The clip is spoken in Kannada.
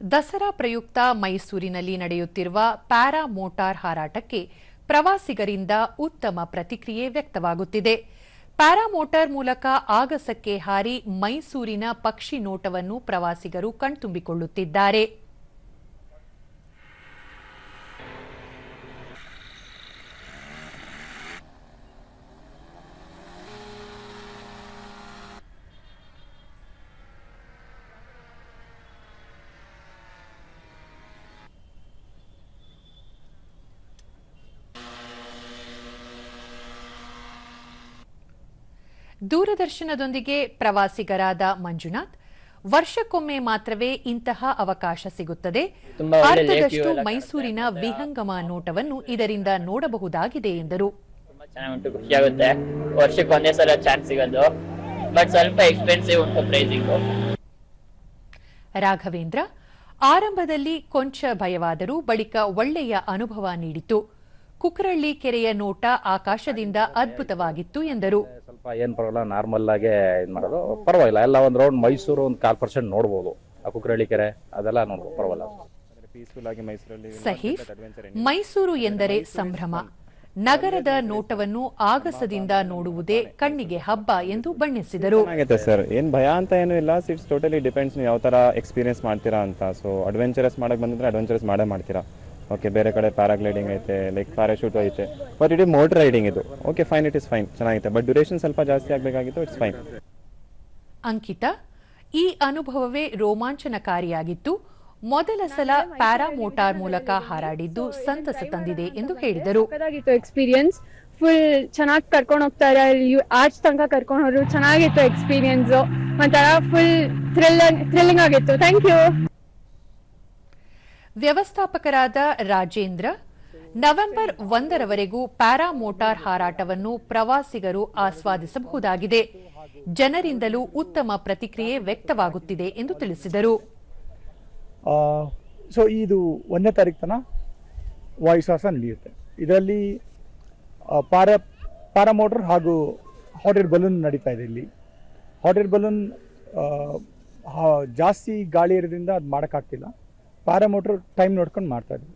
ದಸರಾ ಪ್ರಯುಕ್ತ ಮೈಸೂರಿನಲ್ಲಿ ನಡೆಯುತ್ತಿರುವ ಪ್ಯಾರಾ ಮೋಟಾರ್ ಹಾರಾಟಕ್ಕೆ ಪ್ರವಾಸಿಗರಿಂದ ಉತ್ತಮ ಪ್ರತಿಕ್ರಿಯೆ ವ್ಯಕ್ತವಾಗುತ್ತಿದೆ. ಪ್ಯಾರಾ ಮೋಟಾರ್ ಮೂಲಕ ಆಗಸಕ್ಕೆ ಹಾರಿ ಮೈಸೂರಿನ ಪಕ್ಷಿ ನೋಟವನ್ನು ಪ್ರವಾಸಿಗರು ಕಣ್ತುಂಬಿಕೊಳ್ಳುತ್ತಿದ್ದಾರೆ. ದೂರದರ್ಶನದೊಂದಿಗೆ ಪ್ರವಾಸಿಗರಾದ ಮಂಜುನಾಥ್ ವರ್ಷಕ್ಕೊಮ್ಮೆ ಮಾತ್ರವೇ ಇಂತಹ ಅವಕಾಶ ಸಿಗುತ್ತದೆ. ಅರ್ಧದಷ್ಟು ಮೈಸೂರಿನ ವಿಹಂಗಮ ನೋಟವನ್ನು ಇದರಿಂದ ನೋಡಬಹುದಾಗಿದೆ ಎಂದರು. ತುಂಬಾ ಚೆನ್ನಾಗಿ ಉಂಟು ವರ್ಷಕ್ಕೆ ಒಂದೇ ಸಲ ಚಾನ್ಸ್ ಸಿಗೋದು. ಬಟ್ ಸ್ವಲ್ಪ ಎಕ್ಸ್ಪೆನ್ಸಿವ್ ಉಂಟು ಪ್ರೈಸಿಂಗು ರಾಘವೇಂದ್ರ ಆರಂಭದಲ್ಲಿ ಕೊಂಚ ಭಯವಾದರೂ ಬಳಿಕ ಒಳ್ಳೆಯ ಅನುಭವ ನೀಡಿತು. ಕುಕ್ರಳ್ಳಿ ಕೆರೆಯ ನೋಟ ಆಕಾಶದಿಂದ ಅದ್ಭುತವಾಗಿತ್ತು ಎಂದರು. ಏನ್ ಪರವಾಗಿಲ್ಲ ನಾರ್ಮಲ್ ಆಗಿ ಇದು ಮಾಡೋದು. ಪರವಾಗಿಲ್ಲ ಎಲ್ಲ ಒಂದು ರೌಂಡ್ ಮೈಸೂರು ಒಂದು ಕಾಲ್ ಪರ್ಸೆಂಟ್ ನೋಡ್ಬೋದು. ಆ ಕುಕ್ರಳ್ಳಿ ಕೆರೆ ಅದೆಲ್ಲ ನೋಡ್ಬೋದು ಪರವಾಗಿಲ್ಲ. ಪೀಸ್ಫುಲ್ ಆಗಿ ಮೈಸೂರಲ್ಲಿ ಸಹೀಫ್ ಮೈಸೂರು ಎಂದರೆ ಸಂಭ್ರಮ. ನಗರದ ನೋಟವನ್ನು ಆಗಸದಿಂದ ನೋಡುವುದೇ ಕಣ್ಣಿಗೆ ಹಬ್ಬ ಎಂದು ಬಣ್ಣಿಸಿದರು. ಚೆನ್ನಾಗೈತೆ ಸರ್. ಏನ್ ಭಯ ಅಂತ ಏನು ಇಲ್ಲ. ಇಟ್ಸ್ ಟೋಟಲಿ ಡಿಪೆಂಡ್ಸ್ ನೀವು ಯಾವ ತರ ಎಕ್ಸ್ಪೀರಿಯನ್ಸ್ ಮಾಡ್ತೀರಾ ಅಂತ. ಸೊ ಅಡ್ವೆಂಚರಸ್ ಮಾಡಕ್ ಬಂದ್ರೆ ಅಡ್ವೆಂಚರಸ್ ಮಾಡೇ ಮಾಡ್ತೀರಾ. ಓಕೆ ಬೇರೆ ಕಡೆ ಪ್ಯಾರಾಗ್ಲೈಡಿಂಗ್ ಐತೆ ಲೈಕ್ ಪ್ಯಾರಾಶೂಟ್ ಐತೆ. ಬಟ್ ಇಟ್ ಮೋಟರ್ ರೈಡಿಂಗ್ ಇದು. Okay fine it is fine ಚೆನ್ನಾಗಿತ್ತು. ಬಟ್ ಡ್ಯೂರೇಷನ್ ಸ್ವಲ್ಪ ಜಾಸ್ತಿ ಆಗಬೇಕಾಗಿತ್ತು ಇಟ್ಸ್ ಫೈನ್ ಅಂಕಿತಾ ಈ ಅನುಭವವೇ ರೋಮಾಂಚನಕಾರಿಯಾಗಿತ್ತು. ಮೊದಲ ಸಲ ಪ್ಯಾರಾ ಮೋಟಾರ್ ಮೂಲಕ ಹಾರಾಡಿದ್ದು ಸಂತಸ ತಂದಿದೆ ಎಂದು ಹೇಳಿದರು. ಎಕ್ಸ್ಪೀರಿಯನ್ಸ್ ಫುಲ್ ಚೆನ್ನಾಗಿ ಕರ್ಕೊಂಡು ಹೋಗ್ತಾರೆ ಆರ್ಚ್ ತನಕ ಕರ್ಕೊಂಡು ಹೋದ್ರು. ಚೆನ್ನಾಗಿತ್ತು ಎಕ್ಸ್ಪೀರಿಯನ್ಸ್ ಒಂಥರ ಫುಲ್ ಥ್ರಿಲ್ ಥ್ರಿಲ್ಲಿಂಗ್ ಆಗಿತ್ತು. ಥ್ಯಾಂಕ್ ಯು ವ್ಯವಸ್ಥಾಪಕರಾದ ರಾಜೇಂದ್ರ, ನವೆಂಬರ್ ಒಂದರವರೆಗೂ ಪ್ಯಾರಾ ಮೋಟಾರ್ ಹಾರಾಟವನ್ನು ಪ್ರವಾಸಿಗರು ಆಸ್ವಾದಿಸಬಹುದಾಗಿದೆ. ಜನರಿಂದಲೂ ಉತ್ತಮ ಪ್ರತಿಕ್ರಿಯೆ ವ್ಯಕ್ತವಾಗುತ್ತಿದೆ ಎಂದು ತಿಳಿಸಿದರು. ಸೊ ಇದು ಒಂದನೇ ತಾರೀಕು ತನಕ ವಾಯುಸಾಹಸ ನಡೆಯುತ್ತೆ. ಇದರಲ್ಲಿ ಪ್ಯಾರಾ, ಪ್ಯಾರಾಮೋಟರ್ ಹಾಗೂ ಹಾಟ್ ಏರ್ ಬಲೂನ್ ನಡೀತಾ ಇದೆ ಇಲ್ಲಿ. ಹಾಟ್ ಏರ್ ಬಲೂನ್ ಜಾಸ್ತಿ ಗಾಳಿ ಇರೋದ್ರಿಂದ ಅದು ಮಾಡೋಕ್ಕಾಗ್ತಿಲ್ಲ. ಪ್ಯಾರಾಮೋಟರ್ ಟೈಮ್ ನೋಡ್ಕೊಂಡು ಮಾಡ್ತಾ ಇದ್ದೀವಿ